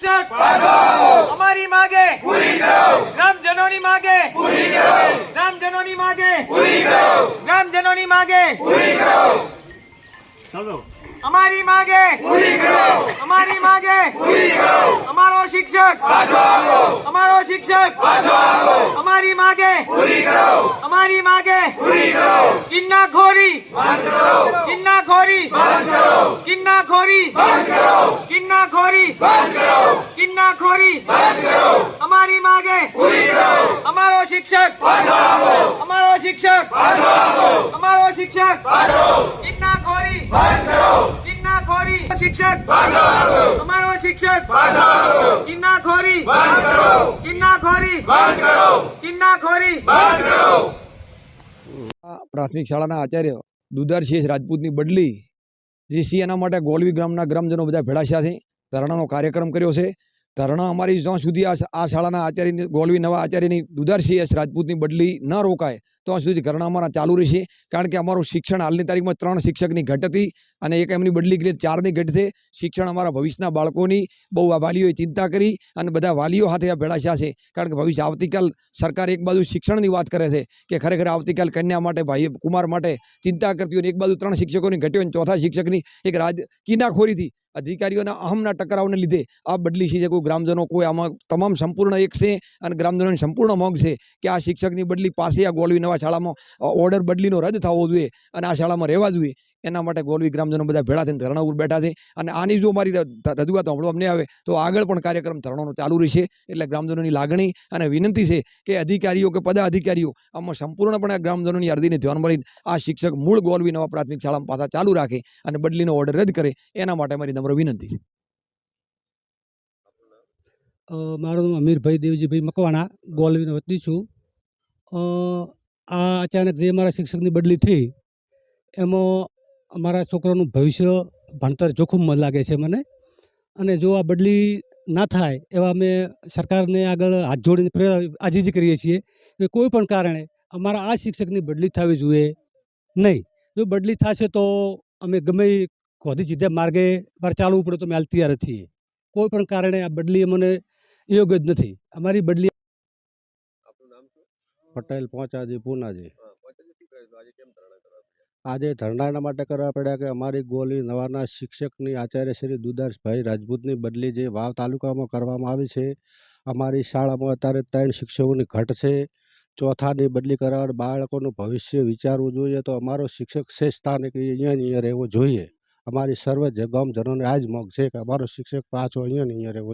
શિક્ષક અમારી માગે. ગ્રામજનોની માગે. ગ્રામજનોની માગે. ગ્રામજનોની માગે. અમારી માગે. અમારી માગે. અમારો શિક્ષક. અમારો શિક્ષક. અમારી માગે. અમારી માગે. કિન્નાખોરી કિન્નાખોરી કિન્નાખોરી કિન્નાખોરી કિન્નાખોરી અમારી માગે અમારો શિક્ષક અમારો શિક્ષક અમારો શિક્ષક કિન્નાખોરી કિન્નાખોરી શિક્ષક અમારો શિક્ષક કિન્નાખોરી કિન્નાખોરી કિન્નાખોરી ખોરી પ્રાથમિક શાળાના આચાર્ય દુધારસિંહ રાજપૂતની બદલી જે સી એના માટે ગોલવી ગ્રામના ગ્રામજનો બધા ભેળા થયા છે. ધરણાનો કાર્યક્રમ કર્યો છે. ધરણા અમારી જ્યાં સુધી આ શાળાના આચાર્યની, ગોલવી નવા આચાર્યની દુધારસિંહ એસ રાજપૂતની બદલી ન રોકાય, ત્યાં સુધી ધરણા અમારા ચાલુ રહેશે. કારણ કે અમારું શિક્ષણ હાલની તારીખમાં ત્રણ શિક્ષકની ઘટ હતી અને એક એમની બદલી કરી ચારની ઘટ છે. શિક્ષણ અમારા ભવિષ્યના બાળકોની બહુ આ વાલીઓએ ચિંતા કરી અને બધા વાલીઓ સાથે આ ભેળા છે. કારણ કે ભવિષ્ય આવતીકાલ સરકાર એક બાજુ શિક્ષણની વાત કરે છે કે ખરેખર આવતીકાલ કન્યા માટે, ભાઈ કુમાર માટે ચિંતા કરતી હોય એક બાજુ ત્રણ શિક્ષકોની ઘટ્યો અને ચોથા શિક્ષકની એક રાજ, કિનાખોરીથી અધિકારીઓના અહમના ટકરાવને લીધે આ બદલી છે જે કોઈ ગ્રામજનો કોઈ આમાં તમામ સંપૂર્ણ એક છે અને ગ્રામજનોની સંપૂર્ણ માંગ છે કે આ શિક્ષકની બદલી પાસે આ ગોળવી નવા શાળામાં ઓર્ડર બદલીનો રદ થવો જોઈએ અને આ શાળામાં રહેવા જોઈએ. એના માટે ગોલવી ગ્રામજનો બધા ભેળા થઈને ઉપર બેઠા છે. અને આની જો મારી રજૂઆત સાંભળવા અમને આવે, તો આગળ પણ કાર્યક્રમ ધરણાનો ચાલુ રહેશે. એટલે ગ્રામજનોની લાગણી અને વિનંતી છે કે અધિકારીઓ કે પદાધિકારીઓ આમાં સંપૂર્ણપણે ગ્રામજનોની અરજીને ધ્યાનમાં લઈને આ શિક્ષક મૂળ ગોલવી નવા પ્રાથમિક શાળામાં પાછા ચાલુ રાખે અને બદલીનો ઓર્ડર રદ કરે. એના માટે મારી નમ્ર વિનંતી મારું નામ અમીરભાઈ દેવજીભાઈ મકવાણા, ગોલવીનો વતની છું. આ અચાનક જે મારા શિક્ષકની બદલી થઈ, એમાં અમારા છોકરાનું ભવિષ્ય ભણતર જોખમમાં લાગે છે મને. અને જો આ બદલી ના થાય એવા અમે સરકારને આગળ હાથ જોડીને આજીજી કરીએ છીએ કે કોઈ પણ કારણે અમારા આ શિક્ષકની બદલી થવી જોઈએ નહીં. જો બદલી થશે તો અમે ગમે ખોદી સીધા માર્ગે પર ચાલવું પડે તો અમે હાલ તૈયાર છીએ. કોઈ પણ કારણે આ બદલી મને યોગ્ય જ નથી. અમારી બદલી પટેલ પહોંચાજી પૂનાજી આજે ધરણાના માટે કરવા પડ્યા કે અમારી ગોલી નવાના શિક્ષકની આચાર્ય શ્રી દુદાસભાઈ રાજપૂતની બદલી જે વાવ તાલુકામાં કરવામાં આવી છે, અમારી શાળામાં અત્યારે ત્રણ શિક્ષકોની ઘટ છે. ચોથાની બદલી કરવા બાળકોનું ભવિષ્ય વિચારવું જોઈએ તો અમારો શિક્ષક છે સ્થાને કે અહીંયા અહીંયા રહેવો જોઈએ. અમારી સર્વ ગામજનોને આ જ મોગ છે કે અમારો શિક્ષક પાછો અહીંયા અહીંયા રહેવો